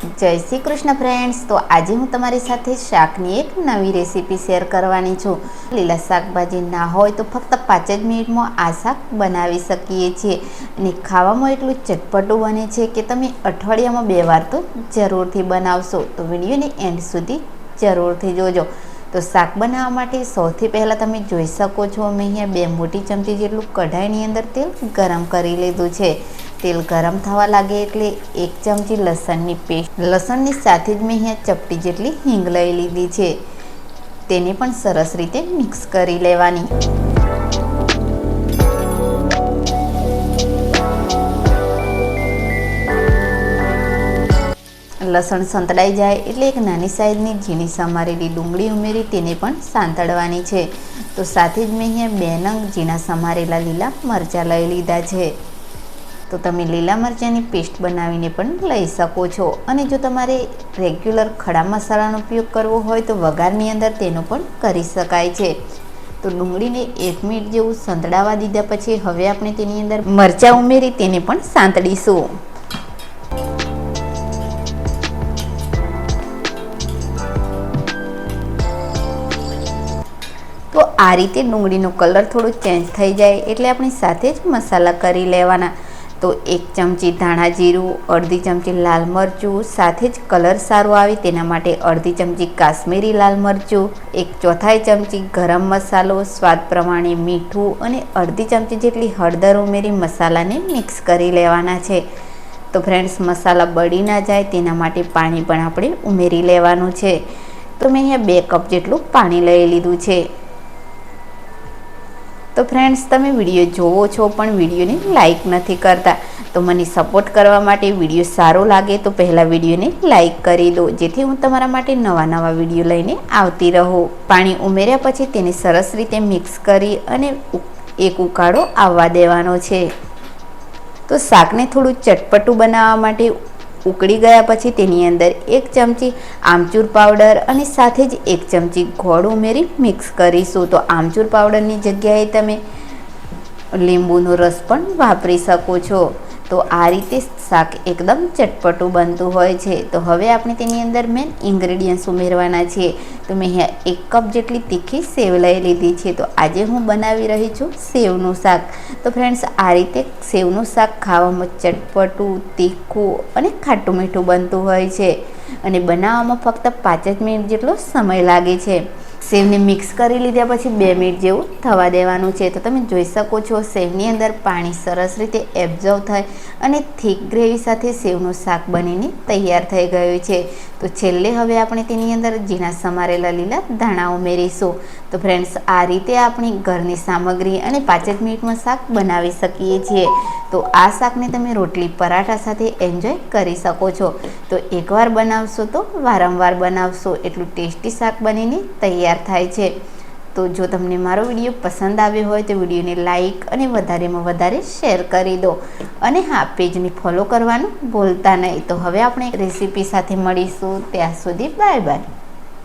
જય શ્રી કૃષ્ણ ફ્રેન્ડ્સ તો આજે હું તમારી સાથે શાકની એક નવી રેસીપી શેર કરવાની છું. લીલા શાકભાજી ના હોય તો ફક્ત પાંચ જ મિનિટમાં આ શાક બનાવી શકીએ છીએ. અને ખાવામાં એટલું ચટપટું બને છે કે તમે અઠવાડિયામાં બે વાર તો જરૂરથી બનાવશો. તો વિડીયોને એન્ડ સુધી જરૂરથી જોજો. તો શાક બનાવવા માટે સૌથી પહેલાં તમે જોઈ શકો છો, મેં અહીંયા બે મોટી ચમચી જેટલું કઢાઈની અંદર તેલ ગરમ કરી લીધું છે. તેલ ગરમ થવા લાગે એટલે એક ચમચી લસણની પેસ્ટ, લસણની સાથે જ મેં અહીંયા ચપટી જેટલી હિંગ લઈ લીધી છે. તેને પણ સરસ રીતે મિક્સ કરી લેવાની. લસણ સંતળાઈ જાય એટલે એક નાની સાઈઝની ઝીણી સમારેલી ડુંગળી ઉમેરી તેને પણ સાંતળવાની છે. તો સાથે જ મેં અહીંયા બે નંગ ઝીણા સમારેલા લીલા મરચાં લઈ લીધા છે. તો તમે લીલા મરચાંની પેસ્ટ બનાવીને પણ લઈ શકો છો. અને જો તમારે રેગ્યુલર ખડા મસાલાનો ઉપયોગ કરવો હોય તો વઘારની અંદર તેનો પણ કરી શકાય છે. તો ડુંગળીને એક મિનિટ જેવું સંતળાવા દીધા પછી હવે આપણે તેની અંદર મરચાં ઉમેરી તેને પણ સાંતળીશું. તો આ રીતે ડુંગળીનો કલર થોડો ચેન્જ થઈ જાય એટલે આપણે સાથે જ મસાલા કરી લેવાના. તો એક ચમચી ધાણા જીરું, અડધી ચમચી લાલ મરચું, સાથે જ કલર સારો આવે તેના માટે અડધી ચમચી કાશ્મીરી લાલ મરચું, એક ચોથાઈ ચમચી ગરમ મસાલો, સ્વાદ પ્રમાણે મીઠું અને અડધી ચમચી જેટલી હળદર ઉમેરી મસાલાને મિક્સ કરી લેવાના છે. તો ફ્રેન્ડ્સ, મસાલા બળી ના જાય તેના માટે પાણી પણ આપણે ઉમેરી લેવાનું છે. તો મેં અહીંયા બે કપ જેટલું પાણી લઈ લીધું છે. તો ફ્રેન્ડ્સ તમે વીડિયો જોવો છો પણ વિડીયોને લાઇક નથી કરતા, તો મને સપોર્ટ કરવા માટે વીડિયો સારો લાગે તો પહેલાં વિડીયોને લાઇક કરી દો, જેથી હું તમારા માટે નવા નવા વીડિયો લઈને આવતી રહું. પાણી ઉમેર્યા પછી તેને સરસ રીતે મિક્સ કરી અને એક ઉકાળો આવવા દેવાનો છે. તો શાકને થોડું ચટપટું બનાવવા માટે ઉકળી ગયા પછી તેની અંદર એક ચમચી આમચૂર પાવડર અને સાથે જ એક ચમચી ગોળ ઉમેરી મિક્સ કરીશું. તો આમચૂર પાવડરની જગ્યાએ તમે લીંબુનો રસ પણ વાપરી શકો છો. તો આ રીતે શાક એકદમ ચટપટું બનતું હોય છે. તો હવે આપણે તેની અંદર મેન ઇન્ગ્રેડિયન્ટ્સ ઉમેરવાના છીએ તો મેં એક કપ જેટલી તીખી સેવ લઈ લીધી છે. તો આજે હું બનાવી રહી છું સેવનું શાક. તો ફ્રેન્ડ્સ આ રીતે સેવનું શાક ખાવામાં ચટપટું, તીખું અને ખાટું મીઠું બનતું હોય છે. અને બનાવવામાં ફક્ત પાંચ જ મિનિટ જેટલો સમય લાગે છે. સેવને મિક્સ કરી લીધા પછી બે મિનિટ જેવું થવા દેવાનું છે. તો તમે જોઈ શકો છો, સેવની અંદર પાણી સરસ રીતે એબ્ઝર્વ થાય અને થીક ગ્રેવી સાથે સેવનું શાક બનીને તૈયાર થઈ ગયું છે. તો છેલ્લે હવે આપણે તેની અંદર ઝીણા સમારેલા લીલા ધાણા ઉમેરીશું. તો ફ્રેન્ડ્સ આ રીતે આપણી ઘરની સામગ્રી અને પાંચ જ મિનિટમાં શાક બનાવી શકીએ છીએ. તો આ શાકને તમે રોટલી, પરાઠા સાથે એન્જોય કરી શકો છો. તો એકવાર બનાવશો તો વારંવાર બનાવશો. એટલું ટેસ્ટી શાક બનીને તૈયાર થાય છે. તો જો તમને મારો વીડિયો પસંદ આવ્યો હોય તો વિડીયોને લાઈક અને વધારેમાં વધારે શેર કરી દો. અને હા, પેજને ફોલો કરવાનું ભૂલતા નહીં. તો હવે આપણે રેસીપી સાથે મળીશું. ત્યાં સુધી બાય બાય.